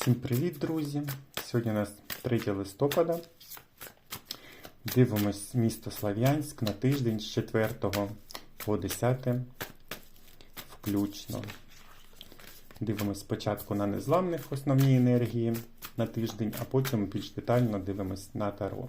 Всім привіт, друзі! Сьогодні у нас 3 листопада. Дивимось місто Слав'янськ на тиждень з 4 по 10 включно. Дивимось спочатку на незламних основні енергії на тиждень, а потім більш детально дивимось на таро.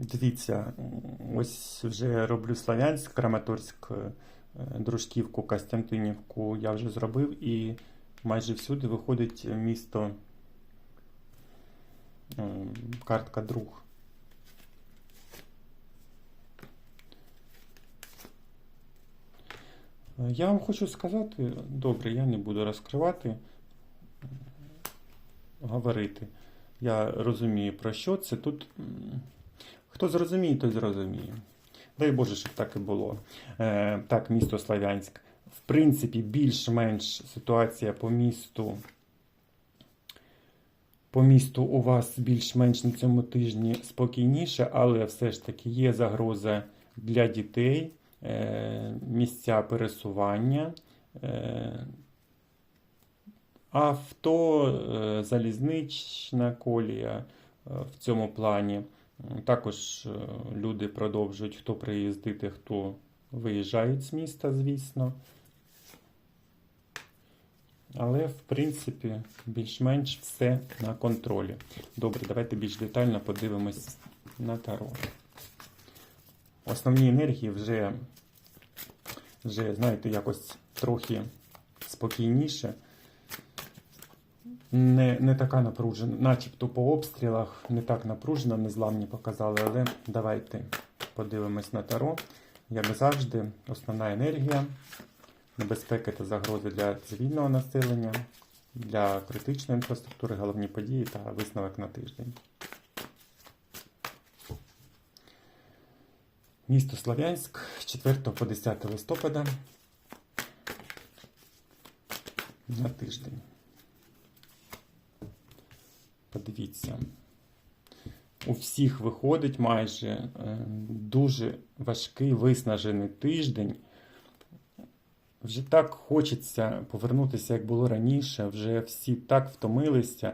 Дивіться, ось вже роблю Славянськ, Краматорськ, е, Дружківку, Костянтинівку я вже зробив і майже всюди виходить місто е, картка друг. Я вам хочу сказати, добре, я не буду розкривати, е, говорити. Я розумію, про що це. Тут хто зрозуміє, той зрозуміє. Дай Боже, щоб так і було. Е, так, місто Славянськ. В принципі, більш-менш ситуація по місту. По місту у вас більш-менш на цьому тижні спокійніше, але все ж таки є загроза для дітей, е, місця пересування, е, авто, е, залізнична колія е, в цьому плані. Також е, люди продовжують хто приїздити, хто виїжджають з міста, звісно. Але, в принципі, більш-менш все на контролі. Добре, давайте більш детально подивимось на таро. Основні енергії вже, вже знаєте, якось трохи спокійніше. Не, не така напружена, начебто по обстрілах не так напружено, незламні показали, але давайте подивимось на таро. Як завжди, основна енергія, небезпеки та загрози для цивільного населення, для критичної інфраструктури, головні події та висновок на тиждень. Місто Слов'янськ 4 по 10 листопада на тиждень. Подивіться. У всіх виходить майже е, дуже важкий виснажений тиждень. Вже так хочеться повернутися, як було раніше. Вже всі так втомилися,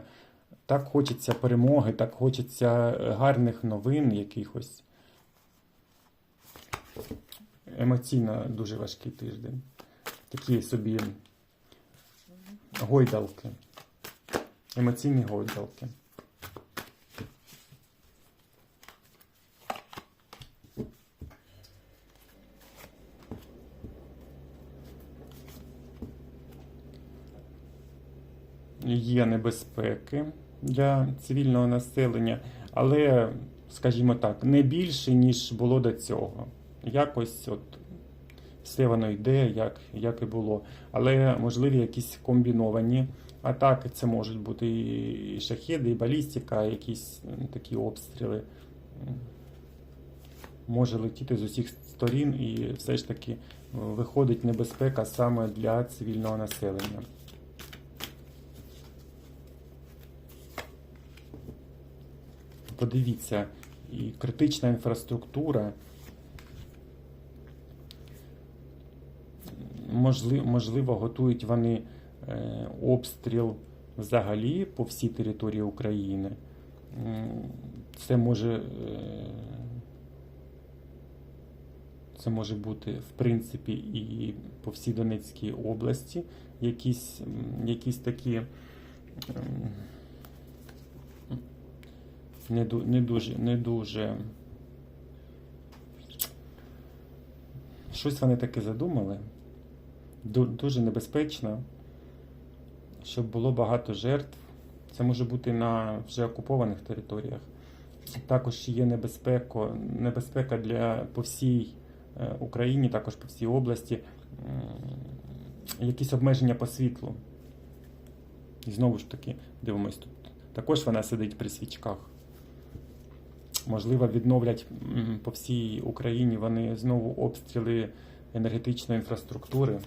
так хочеться перемоги, так хочеться е, гарних новин якихось. Емоційно дуже важкий тиждень. Такі собі гойдалки. Емоційні гойдалки. Є небезпеки для цивільного населення, але, скажімо так, не більше, ніж було до цього. Якось от все воно йде, як, як і було. Але можливі якісь комбіновані атаки. Це можуть бути і шахеди, і балістика, якісь такі обстріли. Може летіти з усіх сторін, і все ж таки виходить небезпека саме для цивільного населення. Подивіться, і критична інфраструктура. Можливо, можливо, готують вони е, обстріл взагалі по всій території України. Це може, е, це може бути, в принципі, і по всій Донецькій області якісь, якісь такі не, не дуже, не дуже. Щось вони таке задумали. Дуже небезпечно, щоб було багато жертв. Це може бути на вже окупованих територіях. Також є небезпека, небезпека для по всій е, Україні, також по всій області. Якісь обмеження по світлу. І знову ж таки, дивимось тут. Також вона сидить при свічках. Можливо, відновлять по всій Україні вони знову обстріли енергетичної інфраструктури.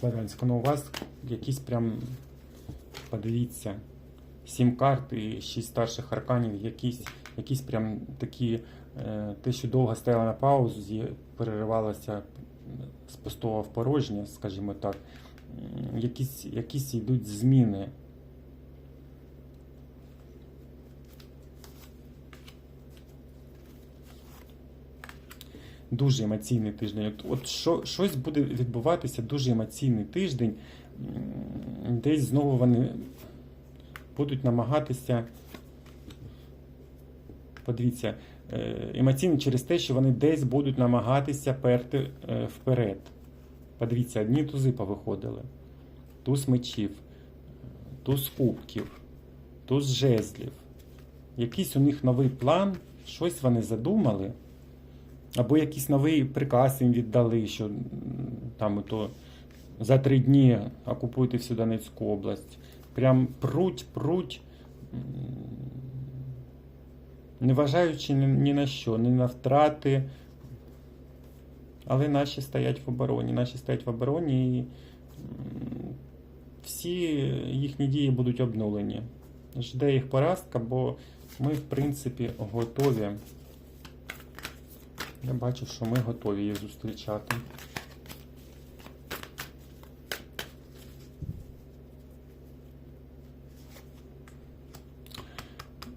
Славянська, ну у вас якісь прям, подивіться, сім карт і шість старших арканів, якісь, якісь прям такі, е, те, що довго стояла на паузі, переривалася з пустого порожнє, скажімо так. Якісь, якісь йдуть зміни. Дуже емоційний тиждень. От, що, щось буде відбуватися дуже емоційний тиждень. Десь знову вони будуть намагатися. Подивіться, е, емоційно через те, що вони десь будуть намагатися перти е, вперед. Подивіться, одні тузи повиходили. Туз мечів, туз кубків, туз жезлів. Якийсь у них новий план, щось вони задумали. Або якийсь новий приказ їм віддали, що там то за три дні окупуйте всю Донецьку область. Прям пруть, пруть, не вважаючи ні на що, ні на втрати. Але наші стоять в обороні. Наші стоять в обороні і всі їхні дії будуть обнулені. Жде їх поразка, бо ми, в принципі, готові. Я бачу, що ми готові їх зустрічати.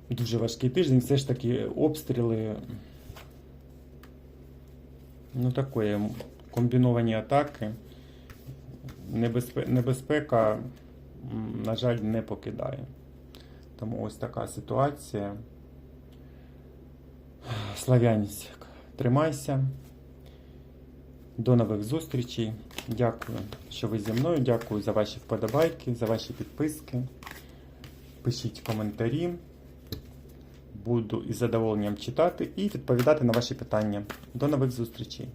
Дуже важкий тиждень, все ж таки обстріли. Ну, такої комбіновані атаки. Небезпе... Небезпека, на жаль, не покидає. Тому ось така ситуація. Слав'янськ, тримайся. До нових зустрічей. Дякую, що ви зі мною. Дякую за ваші вподобайки, за ваші підписки. Пишіть коментарі. Буду із задоволенням читати і відповідати на ваші питання. До нових зустрічей!